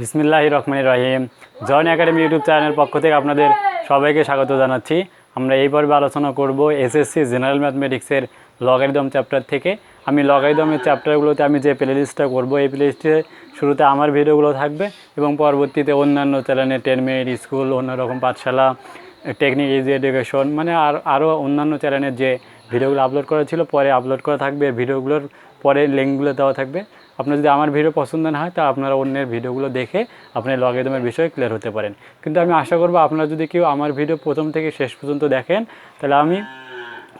বিসমিল্লাহ রহমান রহিম। জয়েন একাডেমি ইউটিউব চ্যানেলের পক্ষ থেকে আপনাদের সবাইকে স্বাগত জানাচ্ছি। আমরা এই পর্বে আলোচনা করব এসএসসি জেনারেল ম্যাথমেটিক্সের লগারিদম চ্যাপ্টার থেকে। আমি লগারিদমের চ্যাপ্টারগুলোতে আমি যে প্লেলিস্টটা করব, এই প্লেলিস্টে শুরুতে আমার ভিডিওগুলো থাকবে এবং পরবর্তীতে অন্যান্য চ্যানেলে টেন মিনিট স্কুল অন্যরকম পাঠশালা টেকনিক ইজি এডুকেশন মানে আর আরও অন্যান্য চ্যানেলের যে ভিডিওগুলো আপলোড করা ছিল, পরে আপলোড করা থাকবে। ভিডিওগুলোর পরে লিঙ্কগুলো দেওয়া থাকবে। আপনার যদি আমার ভিডিও পছন্দ না হয়, তা আপনারা অন্যের ভিডিওগুলো দেখে আপনি লগারিদমের বিষয়ে ক্লিয়ার হতে পারেন। কিন্তু আমি আশা করব আপনারা যদি কেউ আমার ভিডিও প্রথম থেকে শেষ পর্যন্ত দেখেন, তাহলে আমি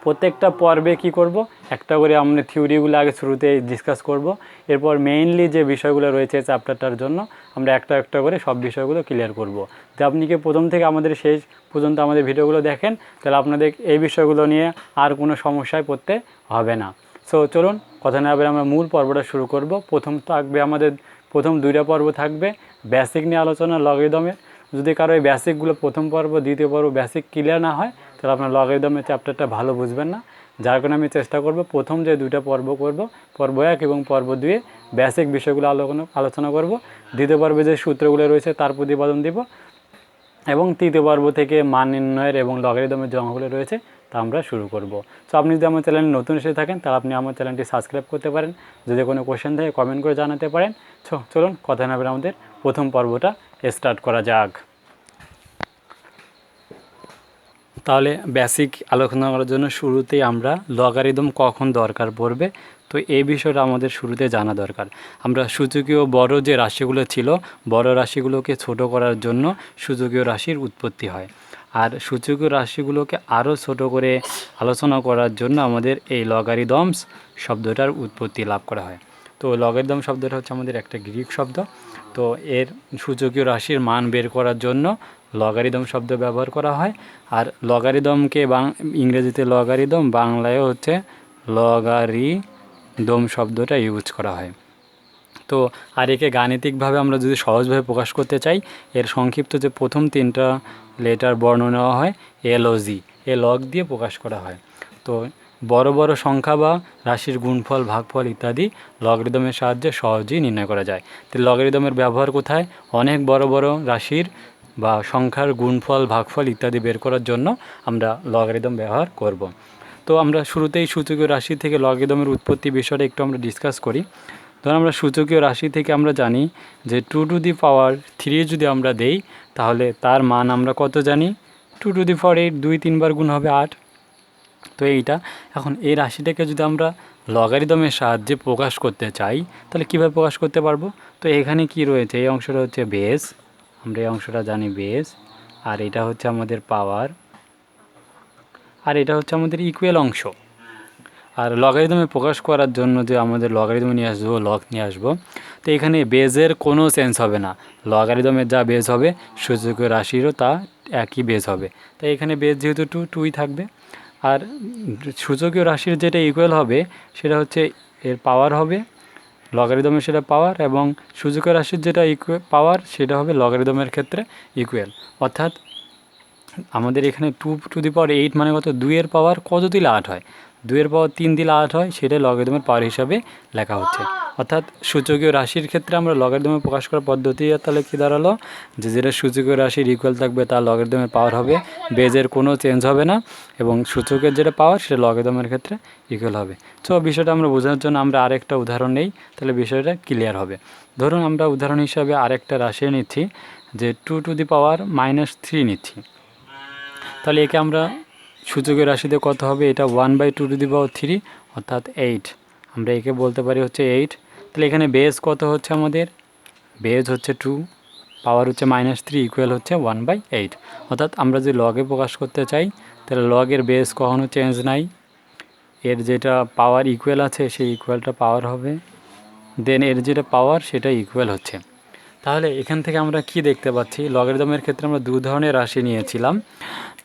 প্রত্যেকটা পর্বে কি করব? একটা করে আমরা থিওরিগুলো আগে শুরুতে ডিসকাস করব। এরপর মেইনলি যে বিষয়গুলো রয়েছে চ্যাপ্টারটার জন্য, আমরা একটা একটা করে সব বিষয়গুলো ক্লিয়ার করব। তো আপনি কি প্রথম থেকে আমাদের শেষ পর্যন্ত আমাদের ভিডিওগুলো দেখেন, তাহলে আপনাদের এই বিষয়গুলো নিয়ে আর কোনো সমস্যায় পড়তে হবে না। সো চলুন কথা না আমরা মূল পর্বটা শুরু করব। প্রথম থাকবে আমাদের, প্রথম দুইটা পর্ব থাকবে বেসিক নিয়ে আলোচনা লগারিদমের যদি কারও এই বেসিকগুলো প্রথম পর্ব, দ্বিতীয় পর্ব বেসিক ক্লিয়ার না হয়, তাহলে আপনার লগারিদমের চ্যাপ্টারটা ভালো বুঝবেন না। যার কারণে আমি চেষ্টা করব প্রথম যে দুইটা পর্ব করব, পর্ব এক এবং পর্ব দুয়ে বেসিক বিষয়গুলো আলোচনা আলোচনা করব। দ্বিতীয় পর্বে যে সূত্রগুলো রয়েছে, তার প্রতিপাদন দিব। এবং তৃতীয় পর্ব থেকে মান নির্ণয়ের এবং লগারিদমের যে রয়েছে, তা আমরা শুরু করব। তো আপনি যদি আমার চ্যানেলে নতুন এসে থাকেন, তাহলে আপনি আমার চ্যানেলটি সাবস্ক্রাইব করতে পারেন। যদি কোনো কোশ্চেন থাকে কমেন্ট করে জানাতে পারেন। চলুন, কথা না আমাদের প্রথম পর্বটা স্টার্ট করা যাক। তাহলে বেসিক আলোচনা করার জন্য শুরুতেই আমরা লগারিদম কখন দরকার পড়বে তো এই বিষয়টা আমাদের শুরুতে জানা দরকার। আমরা সূচকীয় বড় যে রাশিগুলো ছিল, বড় রাশিগুলোকে ছোট করার জন্য সূচকীয় রাশির উৎপত্তি হয়। আর সূচকীয় রাশিগুলোকে আরও ছোট করে আলোচনা করার জন্য আমাদের এই লগারিদমস শব্দটার উৎপত্তি লাভ করা হয়। তো লগারিদম শব্দটা হচ্ছে আমাদের একটা গ্রিক শব্দ। তো এর সূচকীয় রাশির মান বের করার জন্য লগারিদম শব্দ ব্যবহার করা হয়। আর লগারিদমকে বাং ইংরেজিতে লগারিদম বাংলায় হচ্ছে লগারিদম শব্দটা ইউজ করা হয়। তো আর একে গাণিতিকভাবে আমরা যদি সহজভাবে প্রকাশ করতে চাই, এর সংক্ষিপ্ত যে প্রথম তিনটা লেটার বর্ণ নেওয়া হয় এল ও জি, এ, লগ দিয়ে প্রকাশ করা হয়। তো বড় বড় সংখ্যা বা রাশির গুণফল, ভাগফল ইত্যাদি লগারিদমের সাহায্যে সহজেই নির্ণয় করা যায়। তো লগারিদমের ব্যবহার কোথায়? অনেক বড় বড় রাশির বা সংখ্যার গুণফল, ভাগফল ইত্যাদি বের করার জন্য আমরা লগারিদম ব্যবহার করব। তো আমরা শুরুতেই সূচকীয় রাশি থেকে লগারিদমের উৎপত্তি বিষয়টা একটু আমরা ডিসকাস করি। ধরুন আমরা সূচকীয় রাশি থেকে আমরা জানি যে two to the power three যদি আমরা দেই, তাহলে তার মান আমরা কত জানি? Two to the power eight দুই তিনবার গুণ হবে আট। তো এইটা। এখন এই রাশিটাকে যদি আমরা লগারিদমের সাহায্যে প্রকাশ করতে চাই, তাহলে কীভাবে প্রকাশ করতে পারব? তো এখানে কি রয়েছে? এই অংশটা হচ্ছে বেস আমরা এই অংশটা জানি বেস আর এটা হচ্ছে আমাদের পাওয়ার আর এটা হচ্ছে আমাদের ইকুয়াল অংশ। আর লগারিদমে প্রকাশ করার জন্য যে আমাদের লগারিদমে নিয়ে আসব লগ নিয়ে আসব, তো এখানে বেজের কোনো সেন্স হবে না। লগারিদমের যা বেজ হবে সূচকীয় রাশিরও তা একই বেজ হবে। তাই এখানে বেজ যেহেতু টু টুই থাকবে। আর সূচকীয় রাশির যেটা ইকুয়াল হবে, সেটা হচ্ছে এর পাওয়ার হবে লগারিদমের সেটা পাওয়ার এবং সূচকীয় রাশির যেটা ইকুয়ে পাওয়ার সেটা হবে লগারিদমের ক্ষেত্রে ইকুয়াল অর্থাৎ আমাদের এখানে two to the power eight মানে কত? দুইয়ের পাওয়ার কত দিলে আট হয়? দুইয়ের পাওয়ার তিন দিলে আট হয় সেটা লগারিদমের পাওয়ার হিসাবে লেখা হচ্ছে। অর্থাৎ সূচকীয় রাশির ক্ষেত্রে আমরা লগারিদমে প্রকাশ করার পদ্ধতি তাহলে কী দাঁড়াল? যে যেটা সূচকীয় রাশির ইকুয়াল থাকবে, তার লগারিদমের পাওয়ার হবে। বেজের কোনো চেঞ্জ হবে না এবং সূচকের যেটা পাওয়ার সেটা লগারিদমের ক্ষেত্রে ইকুয়াল হবে। তো বিষয়টা আমরা বোঝানোর জন্য আমরা আরেকটা উদাহরণ নেই, তাহলে বিষয়টা ক্লিয়ার হবে। ধরুন আমরা উদাহরণ হিসাবে আরেকটা রাশি নিচ্ছি, যে two to the power minus three নিচ্ছি। তাহলে একে আমরা সূচকের রাশিতে কত হবে? এটা one by two to the power three অর্থাৎ এইট আমরা একে বলতে পারি হচ্ছে এইট তাহলে এখানে বেস কত হচ্ছে আমাদের? বেজ হচ্ছে টু পাওয়ার হচ্ছে মাইনাস থ্রি ইকুয়াল হচ্ছে ওয়ান বাই এইট অর্থাৎ আমরা যদি লগে প্রকাশ করতে চাই, তাহলে লগের বেস কখনো চেঞ্জ নাই। এর যেটা পাওয়ার ইকুয়াল আছে, সেই ইকুয়ালটা পাওয়ার হবে। দেন এর যেটা পাওয়ার সেটা ইকুয়াল হচ্ছে। তাহলে এখান থেকে আমরা কি দেখতে পাচ্ছি? লগের লগারিদমের ক্ষেত্রে আমরা দু ধরনের রাশি নিয়েছিলাম।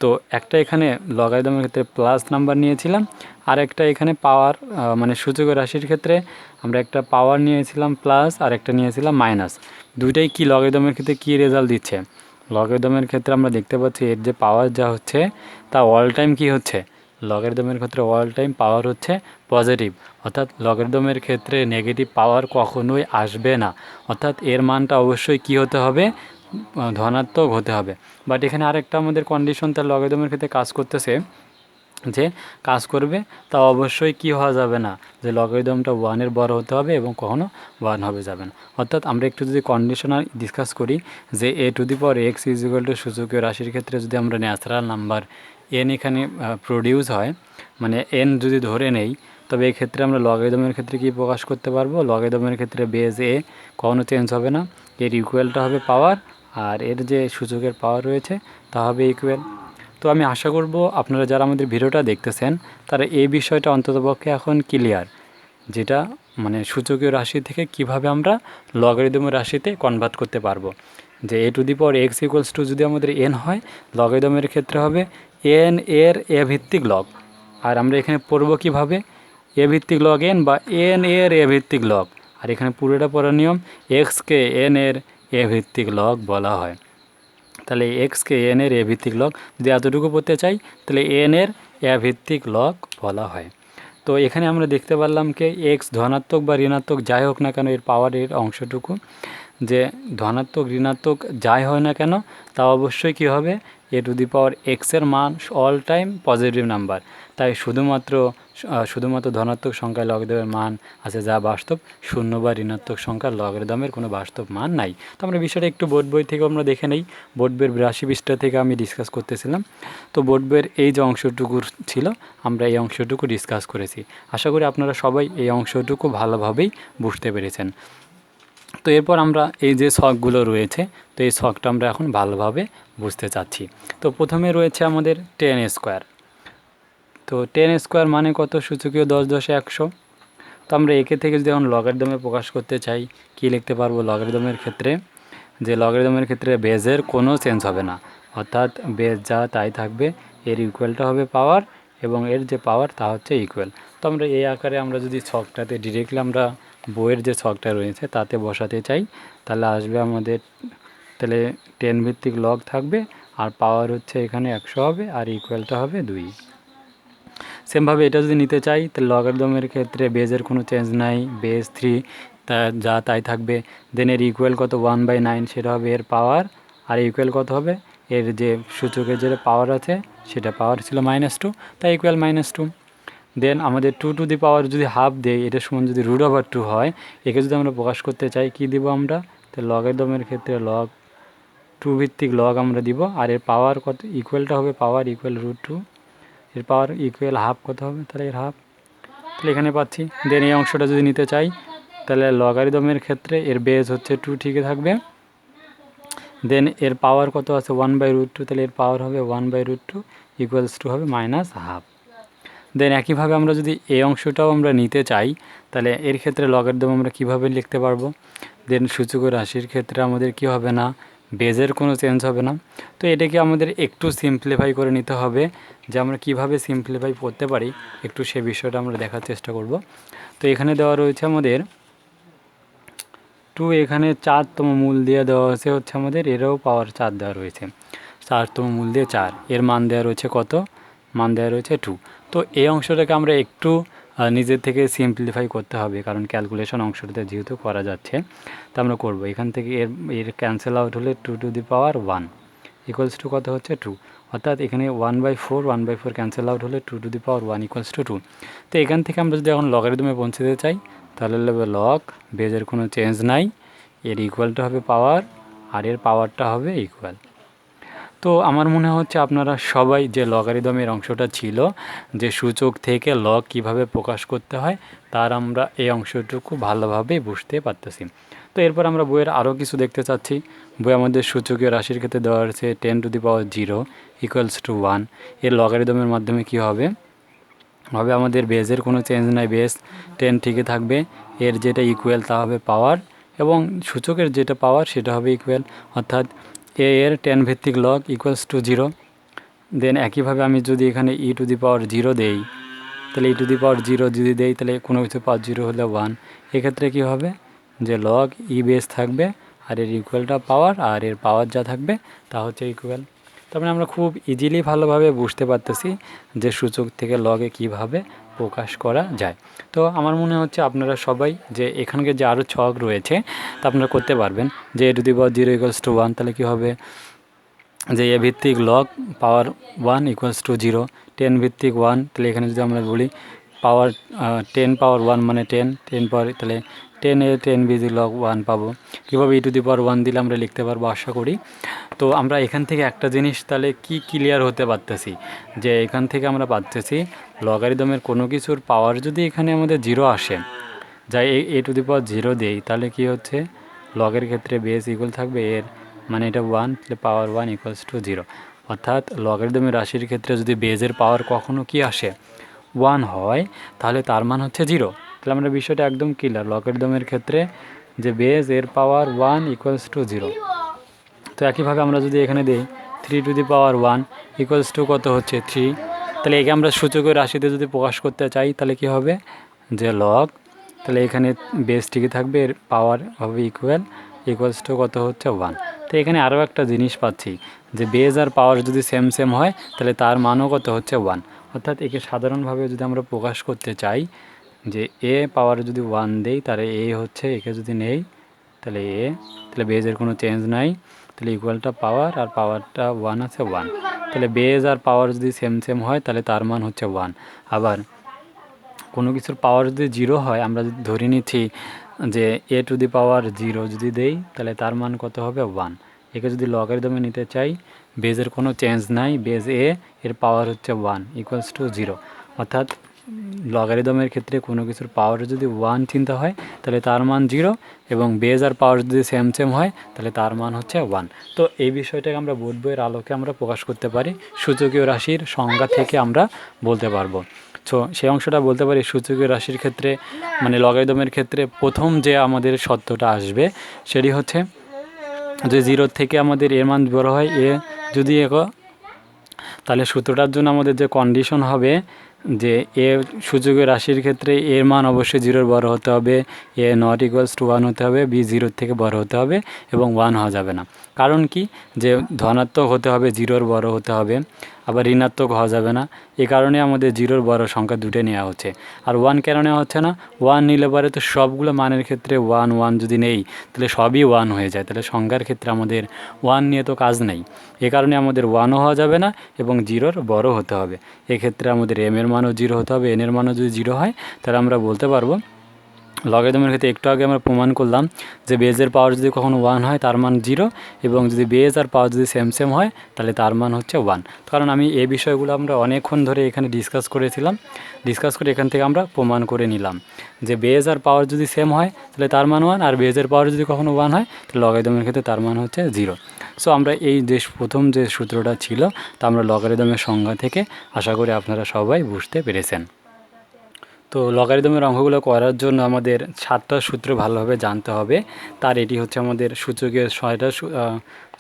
তো একটা এখানে লগারিদমের ক্ষেত্রে প্লাস নাম্বার নিয়েছিলাম, আর একটা এখানে পাওয়ার মানে সূচকের রাশির ক্ষেত্রে আমরা একটা পাওয়ার নিয়েছিলাম প্লাস আর একটা নিয়েছিলাম মাইনাস দুইটাই কি লগারিদমের ক্ষেত্রে কি রেজাল্ট দিচ্ছে? লগারিদমের ক্ষেত্রে আমরা দেখতে পাচ্ছি এর যে পাওয়ার যা হচ্ছে, তা অল টাইম কি হচ্ছে? লগারিদমের ক্ষেত্রে অল টাইম পাওয়ার হচ্ছে পজিটিভ অর্থাৎ লগারিদমের ক্ষেত্রে নেগেটিভ পাওয়ার কখনোই আসবে না। অর্থাৎ এর মানটা অবশ্যই কী হতে হবে? ধনাত্মক হতে হবে। বাট এখানে আরেকটা আমাদের কন্ডিশন তার লগারিদমের ক্ষেত্রে কাজ করতেছে যে কাজ করবে, তা অবশ্যই কি হওয়া যাবে না? যে লগারিদমটা ওয়ানের বড় হতে হবে এবং কখনও ওয়ান হবে যাবে না। অর্থাৎ আমরা একটু যদি কন্ডিশনাল ডিসকাস করি যে a to the power x is equal to সূচকীয় রাশির ক্ষেত্রে যদি আমরা ন্যাচারাল নাম্বার এন এখানে প্রডিউস হয় মানে এন যদি ধরে নেই, তবে ক্ষেত্রে আমরা লগারিদমের ক্ষেত্রে কি প্রকাশ করতে পারব? লগারিদমের ক্ষেত্রে বেজ এ কখনো চেঞ্জ হবে না। এর ইকুয়ালটা হবে পাওয়ার আর এর যে সূচকের পাওয়ার রয়েছে, তা হবে ইকুয়াল তো আমি আশা করব আপনারা যারা আমাদের ভিডিওটা দেখতেছেন, তারা এই বিষয়টা অন্ততপক্ষে এখন ক্লিয়ার যেটা মানে সূচকীয় রাশি থেকে কীভাবে আমরা লগারিদমের রাশিতে কনভার্ট করতে পারব। যে a to the power x equals to যদি আমাদের এন হয় লগারিদমের ক্ষেত্রে হবে এন এর এ ভিত্তিক লগ আর আমরা এখানে পড়ব কীভাবে? এ ভিত্তিক লগ এন বা এন এর এ ভিত্তিক লগ আর এখানে পুরোটা পড়ার নিয়ম এক্সকে এন এর এ ভিত্তিক লগ বলা হয়। তাহলে এক্সকে এন এর এ ভিত্তিক লগ যদি এতটুকু পড়তে চাই, তাহলে এন এর এ ভিত্তিক লগ বলা হয়। তো এখানে আমরা দেখতে পারলাম কি এক্স ধনাত্মক বা ঋণাত্মক যাই হোক না কেন এর পাওয়ারের অংশটুকু। যে ধনাত্মক, ঋণাত্মক যাই হয় না কেন, তা অবশ্যই কি হবে? এ টু দি পাওয়ার এক্সের মান অল টাইম পজিটিভ নাম্বার তাই শুধুমাত্র শুধুমাত্র ধনাত্মক সংখ্যায় লগারিদমের মান আছে, যা বাস্তব শূন্য বা ঋণাত্মক সংখ্যার লগারিদমের কোনো বাস্তব মান নাই। তো আমরা বিষয়টা একটু বোর্ড বই থেকে আমরা দেখে নেই। বোর্ড বইয়ের বিরাশি পৃষ্ঠা থেকে আমি ডিসকাস করতেছিলাম। তো বোর্ড বইয়ের এই যে অংশটুকু ছিল, আমরা এই অংশটুকু ডিসকাস করেছি। আশা করি আপনারা সবাই এই অংশটুকু ভালোভাবেই বুঝতে পেরেছেন। তো এরপর আমরা এই যে শখগুলো রয়েছে, তো এই শখটা আমরা এখন ভালোভাবে বুঝতে চাচ্ছি। তো প্রথমে রয়েছে আমাদের টেন স্কোয়ার তো টেন স্কোয়ার মানে কত? সূচকীয় দশ দশে একশো। তো আমরা একে থেকে যদি এখন লগারিদমে প্রকাশ করতে চাই, কি লিখতে পারব? লগারিদমের ক্ষেত্রে? যে লগারিদমের ক্ষেত্রে বেজের কোনো চেঞ্জ হবে না। অর্থাৎ বেজ যা তাই থাকবে, এর ইকুয়ালটা হবে পাওয়ার এবং এর যে পাওয়ার তা হচ্ছে ইকুয়াল তো আমরা এই আকারে আমরা যদি ছকটাতে ডিরেক্টলি আমরা বইয়ের যে ছকটা রয়েছে তাতে বসাতে চাই। তাহলে আসবে আমাদের, তাহলে টেন ভিত্তিক লগ থাকবে আর পাওয়ার হচ্ছে এখানে একশো হবে আর ইকুয়ালটা হবে দুই। সেমভাবে এটা যদি নিতে চাই, তাহলে লগারিদমের ক্ষেত্রে বেজের কোনো চেঞ্জ নাই বেজ থ্রি তা যা তাই থাকবে। দেন এর ইকুয়াল কত? ওয়ান বাই নাইন সেটা হবে এর পাওয়ার আর ইকুয়াল কত হবে? এর যে সূচকের যে পাওয়ার আছে সেটা পাওয়ার ছিল মাইনাস টু তাই ইকুয়াল মাইনাস টু দেন আমাদের টু টু দি পাওয়ার যদি হাফ দেয় এটার সমান যদি রুট ওভার টু হয়, একে যদি আমরা প্রকাশ করতে চাই, কি দিব আমরা? তো লগারিদমের ক্ষেত্রে লগ টু ভিত্তিক লগ আমরা দিব, আর এর পাওয়ার কত ইকুয়ালটা হবে পাওয়ার ইকুয়াল রুট টু এর পাওয়ার ইকুয়াল হাফ কত হবে? তাহলে এর হাফ তাহলে এখানে পাচ্ছি। দেন এই অংশটা যদি নিতে চাই, তাহলে লগারিদমের ক্ষেত্রে এর বেজ হচ্ছে টু ঠিকই থাকবে। দেন এর পাওয়ার কত আছে? ওয়ান বাই রুট টু তাহলে এর পাওয়ার হবে one by root two equals to হবে মাইনাস হাফ দেন একইভাবে আমরা যদি এই অংশটাও আমরা নিতে চাই, তাহলে এর ক্ষেত্রে লগারিদম আমরা কীভাবে লিখতে পারব? দেন সূচক রাশির ক্ষেত্রে আমাদের কি হবে না? বেজের কোনো চেঞ্জ হবে না। তো এটাকে আমাদের একটু সিম্পলিফাই করে নিতে হবে, যে আমরা কীভাবে সিম্পলিফাই করতে পারি, একটু সে বিষয়টা আমরা দেখার চেষ্টা করব। তো এখানে দেওয়া রয়েছে আমাদের টু এখানে চারতম মূল দিয়ে দেওয়া হয়েছে হচ্ছে আমাদের, এরও পাওয়ার চার দেওয়া রয়েছে। চারতম মূল দিয়ে চার, এর মান দেওয়া রয়েছে কত? মান দেওয়া রয়েছে টু তো এই অংশটাকে আমরা একটু নিজের থেকে সিম্পলিফাই করতে হবে, কারণ ক্যালকুলেশন অংশটাতে যেহেতু করা যাচ্ছে, তা আমরা করব। এখান থেকে এর এর ক্যান্সেল আউট হলে two to the power one equals to কত হচ্ছে টু অর্থাৎ এখানে one by four one by four cancel out হলে two to the power one equals to two তো এখান থেকে আমরা যদি এখন লগারিদমে পৌঁছতে চাই, তাহলে হবে লগ বেজের কোনো চেঞ্জ নাই, এর ইকুয়ালটা হবে পাওয়ার আর এর পাওয়ারটা হবে ইকুয়াল তো আমার মনে হচ্ছে আপনারা সবাই যে লগারিদমের অংশটা ছিল, যে সূচক থেকে লগ কীভাবে প্রকাশ করতে হয়, তার আমরা এই অংশটুকু ভালোভাবে বুঝতে পারতেছি। তো এরপর আমরা বইয়ের আরও কিছু দেখতে চাচ্ছি। বই আমাদের সূচকীয় রাশির ক্ষেত্রে দেওয়া হয়েছে ten to the power zero equals to ওয়ানের লগারিদমের মাধ্যমে কি হবে? হবে আমাদের বেজের কোনো চেঞ্জ নাই বেস টেন ঠিকই থাকবে। এর যেটা ইকুয়াল তা হবে পাওয়ার এবং সূচকের যেটা পাওয়ার সেটা হবে ইকুয়াল অর্থাৎ এ এর টেন ভিত্তিক log equals to zero then একইভাবে আমি যদি এখানে ই টু দি পাওয়ার জিরো দেই, তাহলে ই টু দি পাওয়ার জিরো যদি দেই, তাহলে কোনো কিছু পাওয়ার জিরো হলে ওয়ান এক্ষেত্রে কী হবে? যে লগ ই বেস থাকবে, আর এর ইকুয়ালটা পাওয়ার আর এর পাওয়ার যা থাকবে, তা হচ্ছে ইকুয়াল তার মানে আমরা খুব ইজিলি ভালোভাবে বুঝতে পারতেছি যে সূচক থেকে লগে কীভাবে প্রকাশ করা যায়। তো আমার মনে হচ্ছে আপনারা সবাই যে এখানকার যে আরও ছক রয়েছে, তা আপনারা করতে পারবেন। যে a to the power zero equals to one তাহলে কী হবে? যে এ ভিত্তিক log power one equals to zero ten ভিত্তিক ওয়ান তাহলে এখানে যদি আমরা বলি পাওয়ার টেন পাওয়ার ওয়ান মানে টেন টেন পাওয়ার তাহলে টেন এ টেন বিজি লগ ওয়ান পাবো। কীভাবে ই টু দি পাওয়ার ওয়ান দিলে আমরা লিখতে পারব আশা করি। তো আমরা এখান থেকে একটা জিনিস তাহলে কি ক্লিয়ার হতে পারতেছি? যে এখান থেকে আমরা পাচ্তেছি লগারিদমের কোনো কিছুর পাওয়ার যদি এখানে আমাদের জিরো আসে, যাই এ টু দি পাওয়ার জিরো দেই, তাহলে কি হচ্ছে? লগের ক্ষেত্রে বেস ইকুয়াল থাকবে, এর মানে এটা one power one equals to zero অর্থাৎ লগারিদমের রাশির ক্ষেত্রে যদি বেজের পাওয়ার কখনো কি আসে ওয়ান হয়, তাহলে তার মান হচ্ছে জিরো তাহলে আমরা বিষয়টা একদম ক্লিয়ার লগারিদমের ক্ষেত্রে যে বেজ এর power one equals to zero তো একইভাবে আমরা যদি এখানে দিই three to the power one equals to কত হচ্ছে থ্রি তাহলে একে আমরা সূচকের রাশিতে যদি প্রকাশ করতে চাই, তাহলে কি হবে? যে লগ তাহলে এখানে বেসটিকে থাকবে, এর পাওয়ার হবে ইকুয়াল ইকুয়ালস টু কত হচ্ছে ওয়ান তো এখানে আরও একটা জিনিস পাচ্ছি, যে বেজ আর পাওয়ার যদি সেম সেম হয়, তাহলে তার মানও কত হচ্ছে ওয়ান অর্থাৎ একে সাধারণভাবে যদি আমরা প্রকাশ করতে চাই যে এ পাওয়ার যদি ওয়ান দেই, তাহলে এ হচ্ছে একে যদি নেই, তাহলে এ তাহলে বেজের কোনো চেঞ্জ নাই। তাহলে ইকুয়ালটা পাওয়ার আর পাওয়ারটা ওয়ান আছে ওয়ান তাহলে বেজ আর পাওয়ার যদি সেম সেম হয়, তাহলে তার মান হচ্ছে ওয়ান আবার কোনো কিছুর পাওয়ার যদি জিরো হয়, আমরা যদি ধরে নিচ্ছি যে এ টু দি পাওয়ার জিরো যদি দেই, তাহলে তার মান কত হবে ওয়ান একে যদি লগারিদমে নিতে চাই বেজের কোনো চেঞ্জ নাই বেজ এ এর পাওয়ার হচ্ছে ওয়ান ইকুয়ালস টু জিরো অর্থাৎ লগারিদমের ক্ষেত্রে কোনো কিছুর পাওয়ার যদি ওয়ান চিন্তা হয়, তাহলে তার মান জিরো এবং বেজ আর পাওয়ার যদি সেম সেম হয়, তাহলে তার মান হচ্ছে ওয়ান তো এই বিষয়টাকে আমরা বোধ বইয়ের আলোকে আমরা প্রকাশ করতে পারি, সূচকীয় রাশির সংজ্ঞা থেকে আমরা বলতে পারব। সো সেই অংশটা বলতে পারি, সূচকীয় রাশির ক্ষেত্রে মানে লগারিদমের ক্ষেত্রে প্রথম যে আমাদের সত্যটা আসবে, সেটি হচ্ছে যে জিরো থেকে আমাদের এর মান বড় হয়, এ যদি তাহলে সূত্রটার জন্য আমাদের যে কন্ডিশন হবে যে এ সূচকের রাশির ক্ষেত্রে এর মান অবশ্যই জিরোর বড় হতে হবে। A not equals to one হতে হবে, বি জিরোর থেকে বড় হতে হবে এবং ওয়ান হওয়া যাবে না। কারণ কি? যে ধনাত্মক হতে হবে, জিরোর বড় হতে হবে। আবার ঋণাত্মক হওয়া যাবে না। এ কারণে আমাদের জিরোর বড় সংখ্যা দুটো নেওয়া হচ্ছে। আর ওয়ান কেন নেওয়া হচ্ছে না? ওয়ান নিলে পরে তো সবগুলো মানের ক্ষেত্রে ওয়ান ওয়ান যদি নেই, তাহলে সবই ওয়ান হয়ে যায়। তাহলে সংখ্যার ক্ষেত্রে আমাদের ওয়ান নিয়ে তো কাজ নেই। এ কারণে আমাদের ওয়ানও হওয়া যাবে না এবং জিরোর বড় হতে হবে। এক্ষেত্রে আমাদের এম এর মানও জিরো হতে হবে। এন এর মানও যদি জিরো হয়, তাহলে আমরা বলতে পারব লগারিদমের ক্ষেত্রে একটু আগে আমরা প্রমাণ করলাম যে বেজের পাওয়ার যদি কখনো ওয়ান হয়, তার মান জিরো এবং যদি বেজ আর পাওয়ার যদি সেম সেম হয়, তাহলে তার মান হচ্ছে ওয়ান কারণ আমি এই বিষয়গুলো আমরা অনেকক্ষণ ধরে এখানে ডিসকাস করেছিলাম। ডিসকাস করে এখান থেকে আমরা প্রমাণ করে নিলাম যে বেজ আর পাওয়ার যদি সেম হয়, তাহলে তার মান ওয়ান আর বেজের পাওয়ার যদি কখনো ওয়ান হয়, তাহলে লগারিদমের ক্ষেত্রে তার মান হচ্ছে জিরো সো আমরা এই যে প্রথম যে সূত্রটা ছিল, তা আমরা লগারিদমের সংজ্ঞা থেকে আশা করি আপনারা সবাই বুঝতে পেরেছেন। তো লগারিদমের অঙ্কগুলো করার জন্য আমাদের সাতটা সূত্র ভালোভাবে জানতে হবে। তার এটি হচ্ছে আমাদের সূচকের ছয়টা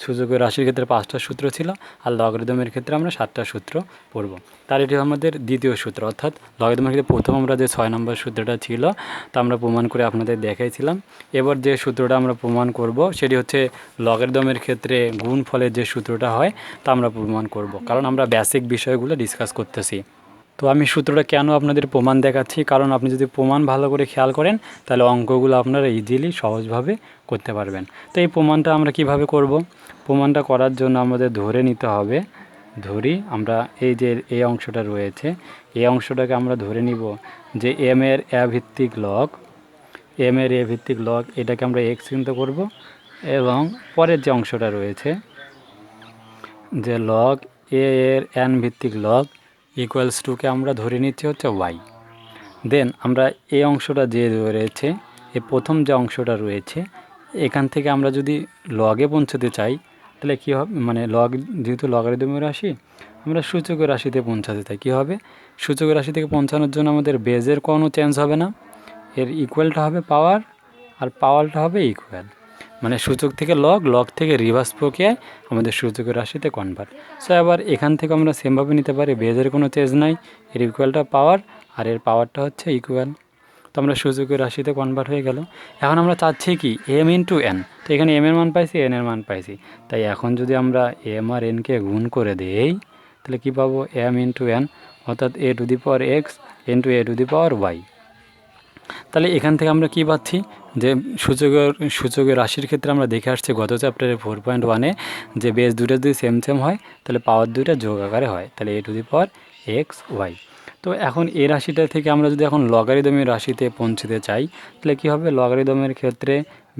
সূচকের রাশির ক্ষেত্রে পাঁচটা সূত্র ছিল, আর লগারিদমের ক্ষেত্রে আমরা সাতটা সূত্র পড়ব। তার এটি আমাদের দ্বিতীয় সূত্র, অর্থাৎ লগারিদমের ক্ষেত্রে প্রথম আমরা যে ছয় নম্বর সূত্রটা ছিল, তা আমরা প্রমাণ করে আপনাদের দেখাইছিলাম। এবার যে সূত্রটা আমরা প্রমাণ করব, সেটি হচ্ছে লগারিদমের ক্ষেত্রে গুণ ফলের যে সূত্রটা হয়, তা আমরা প্রমাণ করব। কারণ আমরা বেসিক বিষয়গুলো ডিসকাস করতেছি। তো আমি সূত্রটা কেন আপনাদের প্রমাণ দেখাচ্ছি? কারণ আপনি যদি প্রমাণ ভালো করে খেয়াল করেন, তাহলে অঙ্কগুলো আপনারা ইজিলি সহজভাবে করতে পারবেন। তো এই প্রমাণটা আমরা কীভাবে করব? প্রমাণটা করার জন্য আমাদের ধরে নিতে হবে, ধরি আমরা এই যে এই অংশটা রয়েছে এই অংশটাকে আমরা ধরে নিব যে এম এর এ ভিত্তিক লগ এম এর এ ভিত্তিক লগ এটাকে আমরা এক্স চিন্তা করব এবং পরের যে অংশটা রয়েছে, যে লগ এ এর এন ভিত্তিক লগ ইকুয়ালস টুকে আমরা ধরে নিচ্ছি হচ্ছে ওয়াই দেন আমরা এই অংশটা যে রয়েছে এই প্রথম যে অংশটা রয়েছে, এখান থেকে আমরা যদি লগে পৌঁছতে চাই, তাহলে কী হবে? মানে লগ যেহেতু লগারিদমের রাশি, আমরা সূচকের রাশিতে পৌঁছাতে চাই। কী হবে? সূচকের রাশি থেকে পৌঁছানোর জন্য আমাদের বেজের কোনো চেঞ্জ হবে না। এর ইকুয়ালটা হবে পাওয়ার আর পাওয়ারটা হবে ইকুয়াল মানে সূচক থেকে লগ লগ থেকে রিভার্স প্রক্রিয়ায় আমাদের সূচকের রাশিতে কনভার্ট সো এবার এখান থেকে আমরা সেমভাবে নিতে পারি বেজের কোনো চেঞ্জ নাই, এর ইকুয়ালটা পাওয়ার আর এর পাওয়ারটা হচ্ছে ইকুয়াল তো আমরা সূচকের রাশিতে কনভার্ট হয়ে গেল। এখন আমরা চাচ্ছি কি? এম ইন্টু এন তো এখানে এম এর মান পাইছি এন এর মান পাইছি। তাই এখন যদি আমরা এম আর এনকে গুণ করে দেই, তাহলে কী পাবো? এম ইন্টু এন অর্থাৎ a to the power x into a to the power y তাহলে এখান থেকে আমরা কি পাচ্ছি? যে সূচকের সূচকের রাশির ক্ষেত্রে আমরা দেখে আসছি গত চ্যাপ্টারে ফোর পয়েন্ট ওয়ানে যে বেস দুটো যদি সেম সেম হয়, তাহলে পাওয়ার দুইটা যোগ আকারে হয়। তাহলে a to the power x y তো এখন এই রাশিটা থেকে আমরা যদি এখন লগারিদমের রাশিতে পৌঁছতে চাই, তাহলে কী হবে? লগারিদমের ক্ষেত্রে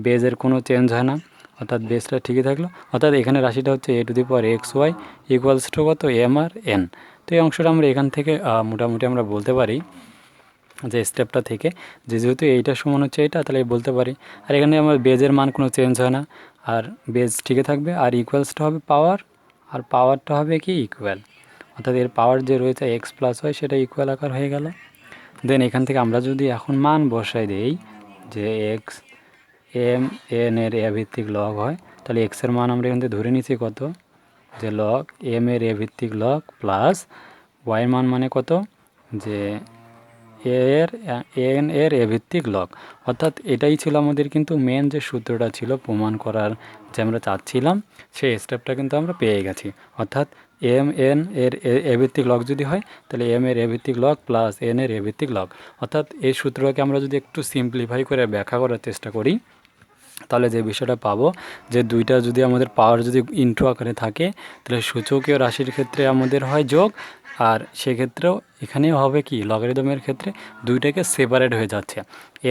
বেজের কোনো চেঞ্জ হয় না। অর্থাৎ বেসটা ঠিকই থাকল। অর্থাৎ এখানে রাশিটা হচ্ছে a to the power x y equals to কত? এম আর এন তো এই অংশটা আমরা এখান থেকে মোটামুটি আমরা বলতে পারি যে স্টেপটা থেকে, যে যেহেতু এইটা সমান হচ্ছে এটা, তাহলে বলতে পারি, আর এখানে আমার বেজের মান কোনো চেঞ্জ হয় না। আর বেজ ঠিকই থাকবে, আর ইকুয়ালসটা হবে পাওয়ার আর পাওয়ারটা হবে কি ইকুয়াল অর্থাৎ এর পাওয়ার যে রয়েছে এক্স প্লাস হয় সেটা ইকুয়াল আকার হয়ে গেল। দেন এখান থেকে আমরা যদি এখন মান বসাই দেই, যে এক্স এম এন এর এ ভিত্তিক লগ হয়, তাহলে এক্সের মান আমরা এখান থেকে ধরে নিচ্ছি কত? যে লগ এম এর এ ভিত্তিক লগ প্লাস ওয়াইয়ের মান মানে কত? যে এ এর, এন, এর এ ভিত্তিক লগ অর্থাৎ এটাই ছিল আমাদের কিন্তু মেন যে সূত্রটা ছিল প্রমাণ করার যে আমরা চাচ্ছিলাম, সেই স্টেপটা কিন্তু আমরা পেয়ে গেছি। অর্থাৎ এম এন এর এ- ভিত্তিক লগ যদি হয়, তাহলে এম এর এ ভিত্তিক লগ প্লাস এন এর এ ভিত্তিক লগ অর্থাৎ এই সূত্রকে আমরা যদি একটু সিম্পলিফাই করে ব্যাখ্যা করার চেষ্টা করি, তাহলে যে বিষয়টা পাবো, যে দুইটা যদি আমাদের পাওয়ার যদি ইন্টু আকারে থাকে, তাহলে সূচকীয় রাশির ক্ষেত্রে আমাদের হয় যোগ আর সেক্ষেত্রেও এখানেও হবে কি লগারিদমের ক্ষেত্রে দুইটাকে সেপারেট হয়ে যাচ্ছে।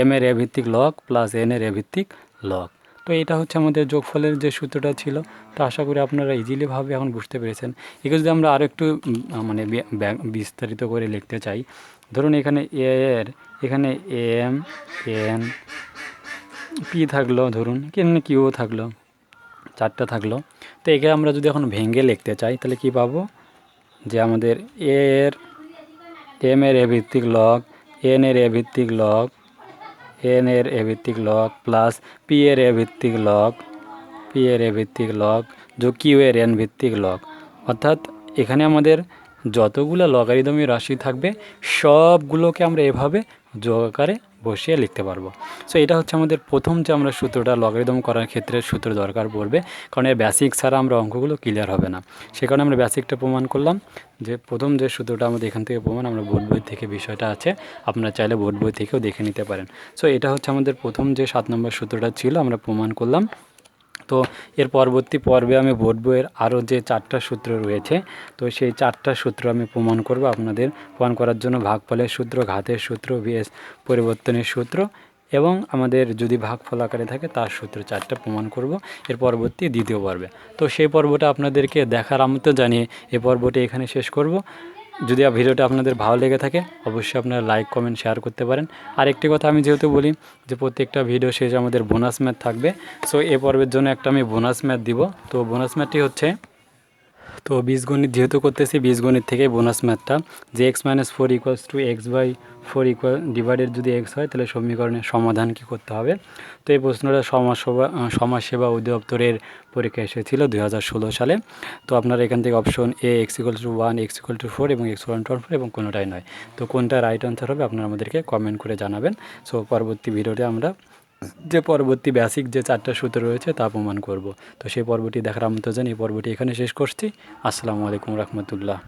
এম এর এ ভিত্তিক লগ প্লাস এন এর এ ভিত্তিক তো এটা হচ্ছে আমাদের যোগফলের যে সূত্রটা ছিল। তো আশা করি আপনারা ইজিলিভাবে এখন বুঝতে পেরেছেন। একে যদি আমরা আরও একটু মানে বিস্তারিত করে লিখতে চাই। ধরুন এখানে এ এর, এখানে এম এন পি থাকল ধরুন কিংবা কিউ থাকল? চারটা থাকল। তো একে আমরা যদি এখন ভেঙে লিখতে চাই, তাহলে কি পাবো? যে আমাদের এ এর এম এর এ ভিত্তিক লগ এন এর এ ভিত্তিক লগ এন এর এ ভিত্তিক লগ প্লাস পি এর এ ভিত্তিক লগ পি এর এ ভিত্তিক লগ যোগ কিউ এর এন ভিত্তিক লগ অর্থাৎ এখানে আমাদের যতগুলো লগারিদমী রাশি থাকবে, সবগুলোকে আমরা এভাবে যোগ আকারে বসিয়ে লিখতে পারব। সো এটা হচ্ছে আমাদের প্রথম যে আমরা সূত্রটা লগারিদম করার ক্ষেত্রে সূত্র দরকার পড়বে, কারণ এর বেসিক ছাড়া আমরা অঙ্কগুলো ক্লিয়ার হবে না। সে কারণে আমরা বেসিকটা প্রমাণ করলাম যে প্রথম যে সূত্রটা আমাদের এখান থেকে প্রমাণ, আমরা বোর্ড বই থেকে বিষয়টা আছে, আপনারা চাইলে বোর্ড বই থেকেও দেখে নিতে পারেন। সো এটা হচ্ছে আমাদের প্রথম যে সাত নম্বর সূত্রটা ছিল, আমরা প্রমাণ করলাম। তো এর পরবর্তী পর্বে আমি বোর্ড বইয়ের আরও যে চারটা সূত্র রয়েছে, তো সেই চারটা সূত্র আমি প্রমাণ করব আপনাদের। প্রমাণ করার জন্য ভাগফলের সূত্র, ঘাতের সূত্র বিএস পরিবর্তনের সূত্র এবং আমাদের যদি ভাগফল আকারে থাকে তার সূত্র চারটা প্রমাণ করব এর পরবর্তী দ্বিতীয় পর্বে। তো সেই পর্বটা আপনাদেরকে দেখার আমন্ত্রণ জানিয়ে এই পর্বটি এখানে শেষ করব। যদি ভিডিওটা আপনাদের ভালো লেগে থাকে, অবশ্যই আপনারা লাইক কমেন্ট শেয়ার করতে পারেন। আর একটি কথা আমি যেহেতু বলি যে প্রত্যেকটা ভিডিও শেষে আমাদের বোনাস ম্যাথ থাকবে। সো এ পর্বের জন্য একটা আমি বোনাস ম্যাথ দিব। তো বোনাস ম্যাথটি হচ্ছে তো বীজগণিত যেহেতু করতেছি বীজগণিত থেকে বোনাস ম্যাথটা যে x minus four equals to x by four equal divided যদি এক্স হয়, তাহলে সমীকরণের সমাধান কি করতে হবে? তো এই প্রশ্নটা সমাজসেবা সমাজসেবা অধিদপ্তরের পরীক্ষা এসেছিল দুই হাজার ষোলো সালে। তো আপনারা এখান থেকে option a x equal to one x equal to four এবং এক্স ওয়ান টু ফোর এবং কোনোটাই নয়। তো কোনটা রাইট আনসার হবে আপনারা আমাদেরকে কমেন্ট করে জানাবেন। সো পরবর্তী ভিডিওতে আমরা যে পরবর্তী বেসিক যে চারটা সূত্র রয়েছে তা প্রমাণ করব। তো সেই পর্বটি দেখার আমন্ত্রণ এই পর্বটি এখানে শেষ করছি। আসসালামু আলাইকুম রহমতুল্লাহ।